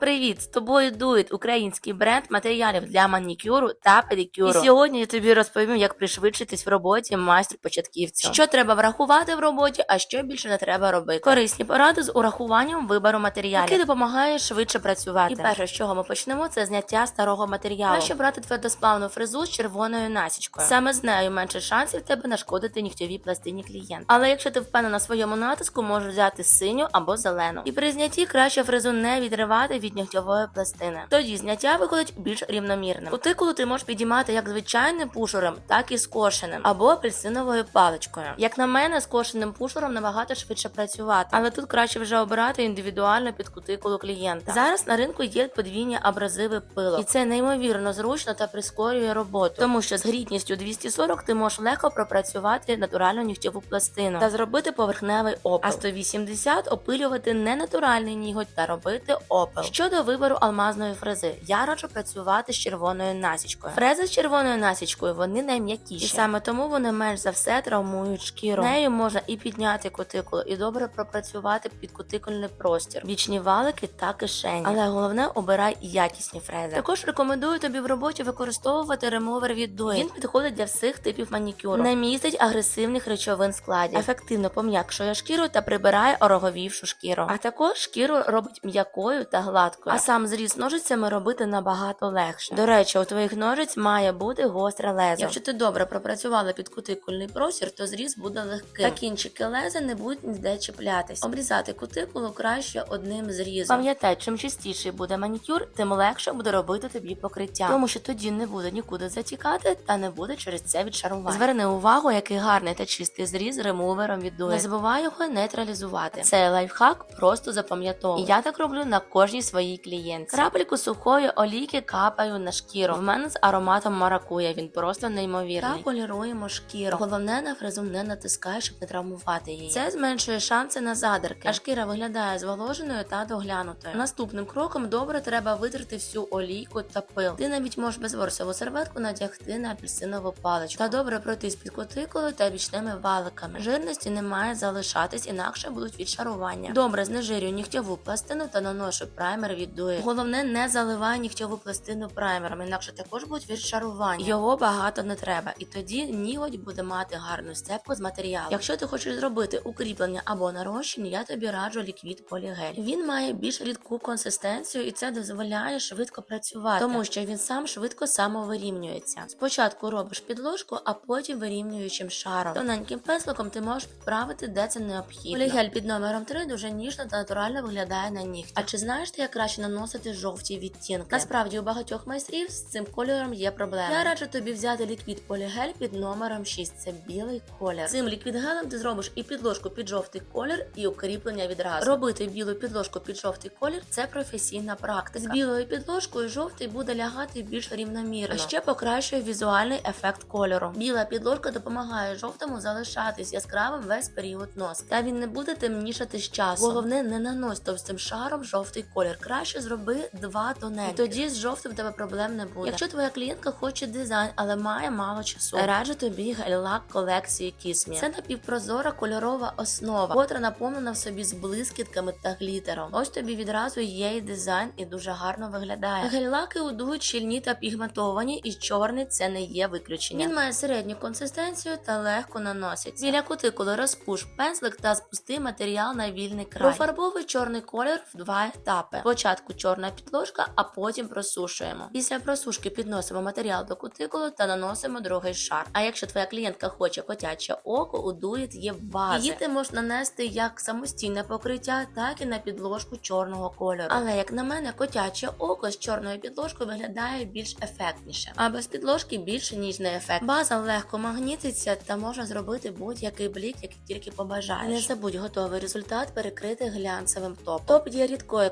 Привіт! З тобою дует український бренд матеріалів для манікюру та педикюру. І сьогодні я тобі розповім, як пришвидшитись в роботі майстру початківцю. Що треба врахувати в роботі, а що більше не треба робити. Корисні поради з урахуванням вибору матеріалів, який допомагає швидше працювати. І перше, з чого ми почнемо, це зняття старого матеріалу. Краще брати твердосплавну фрезу з червоною насічкою. Саме з нею менше шансів тебе нашкодити нігтьовій пластині клієнта. Але якщо ти впевнена на своєму натиску, можеш взяти синю або зелену. І при знятті краще фрезу не відривати від нігтьової пластини. Тоді зняття виходить більш рівномірним. Кутикулу ти можеш підіймати як звичайним пушером, так і скошеним, або апельсиновою паличкою. Як на мене, скошеним пушером набагато швидше працювати, але тут краще вже обирати індивідуально під кутикулу клієнта. Зараз на ринку є подвійні абразиви пилок, і це неймовірно зручно та прискорює роботу, тому що з грітністю 240 ти можеш легко пропрацювати натуральну нігтьову пластину та зробити поверхневий опил. А 180 опилювати ненатуральний ніготь та робити опил. Щодо вибору алмазної фрези, я раджу працювати з червоною насічкою. Фрези з червоною насічкою вони найм'якіші, і саме тому вони менш за все травмують шкіру. Нею можна і підняти кутикулу, і добре пропрацювати підкутикульний простір, бічні валики та кишені. Але головне обирай якісні фрези. Також рекомендую тобі в роботі використовувати ремовер від дует. Він підходить для всіх типів манікюру, не містить агресивних речовин складів, ефективно пом'якшує шкіру та прибирає ороговівшу шкіру. А також шкіру робить м'якою та гладкою. А сам зріз ножицями робити набагато легше. До речі, у твоїх ножиць має бути гостре лезо. Якщо ти добре пропрацювала під кутикульний простір, то зріз буде легким. Та кінчики леза не будуть ніде чіплятись. Обрізати кутикулу краще одним зрізом. Пам'ятай, чим чистіший буде манікюр, тим легше буде робити тобі покриття, тому що тоді не буде нікуди затікати та не буде через це відшарування. Зверни увагу, який гарний та чистий зріз ремувером від дует. Не забувай його нейтралізувати. Цей лайфхак просто запам'ятовуй. І я так роблю на кожній своїй клієнтці. Крапельку сухої олійки капаю на шкіру. В мене з ароматом маракуя. Він просто неймовірний. Та поліруємо шкіру. Головне на фрезу не натискай, щоб не травмувати її. Це зменшує шанси на задерки, а шкіра виглядає зволоженою та доглянутою. Наступним кроком добре треба витерти всю олійку та пил. Ти навіть можеш безворсову серветку надягти на апельсинову паличку та добре пройтись під кутикулою та бічними валиками. Жирності не має залишатись, інакше будуть відшарування. Добре знежирюю нігтьову пластину та наношу праймер від дует. Головне не заливай нігтьову пластину праймером, інакше також будуть відшарування. Його багато не треба, і тоді ніготь буде мати гарну степку з матеріалу. Якщо ти хочеш зробити укріплення або нарощення, я тобі раджу ліквід полігель. Він має більш рідку консистенцію, і це дозволяє швидко працювати, тому що він сам швидко самовирівнюється. Спочатку робиш підложку, а потім вирівнюючим шаром. Тоненьким пензликом ти можеш підправити, де це необхідно. Полігель під номером 3 дуже ніжно та натурально виглядає на нігті. А чи знаєш ти, як краще наносити жовті відтінки? Насправді у багатьох майстрів з цим кольором є проблема. Я раджу тобі взяти ліквід полігель під номером 6. Це білий колір. Цим ліквідгелем ти зробиш і підложку під жовтий колір, і укріплення відразу. Робити білу підложку під жовтий колір це професійна практика. З білою підложкою жовтий буде лягати більш рівномірно. А ще покращує візуальний ефект кольору. Біла підложка допомагає жовтому залишатись яскравим весь період носки. Та він не буде темнішати з часом. Головне, не нанось товстим шаром жовтий колір. Краще зроби два тоненьких. Тоді з жовтим в тебе проблем не буде. Якщо твоя клієнтка хоче дизайн, але має мало часу, раджу тобі гель-лак колекції Кісмі. Це напівпрозора кольорова основа, котра наповнена в собі з блискітками та глітером. Ось тобі відразу є і дизайн, і дуже гарно виглядає. Гель-лаки удують щільні та пігментовані, і чорний це не є виключенням. Він має середню консистенцію та легко наноситься. Біля кутикули розпуш пензлик та спусти матеріал на вільний край. Профарбовуй чорний колір в два етапи. Спочатку чорна підложка, а потім просушуємо. Після просушки підносимо матеріал до кутикули та наносимо другий шар. А якщо твоя клієнтка хоче котяче око, у дует є база. Її ти можеш нанести як самостійне покриття, так і на підложку чорного кольору. Але як на мене, котяче око з чорною підложкою виглядає більш ефектніше, а без підложки більше ніжний ефект. База легко магнітиться та можна зробити будь-який блік, який тільки побажаєш. Не забудь готовий результат перекрити глянцевим топом. Топ є рідкої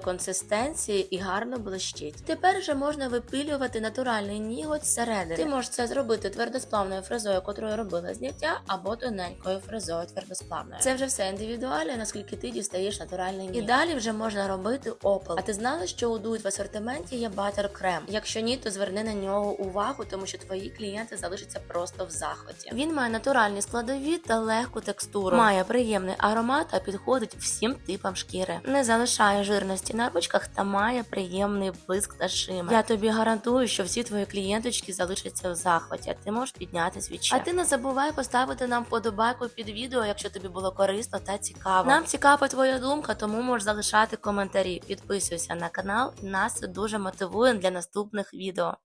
консистенції і гарно блищить. Тепер вже можна випилювати натуральний ніготь зсередини. Ти можеш це зробити твердосплавною фрезою, котрою робила зняття, або тоненькою фрезою твердосплавною. Це вже все індивідуально, наскільки ти дістаєш натуральний ніготь. І далі вже можна робити опил. А ти знала, що у Дует в асортименті є батер крем? Якщо ні, то зверни на нього увагу, тому що твої клієнти залишаться просто в захваті. Він має натуральні складові та легку текстуру, має приємний аромат та підходить всім типам шкіри. Не залишає жирності на ручках блискітках та має приємний блиск та шимер. Я тобі гарантую, що всі твої клієнточки залишаться в захваті, а ти можеш підняти свічі. А ти не забувай поставити нам вподобайку під відео, якщо тобі було корисно та цікаво. Нам цікава твоя думка, тому можеш залишати коментарі. Підписуйся на канал, нас це дуже мотивує для наступних відео.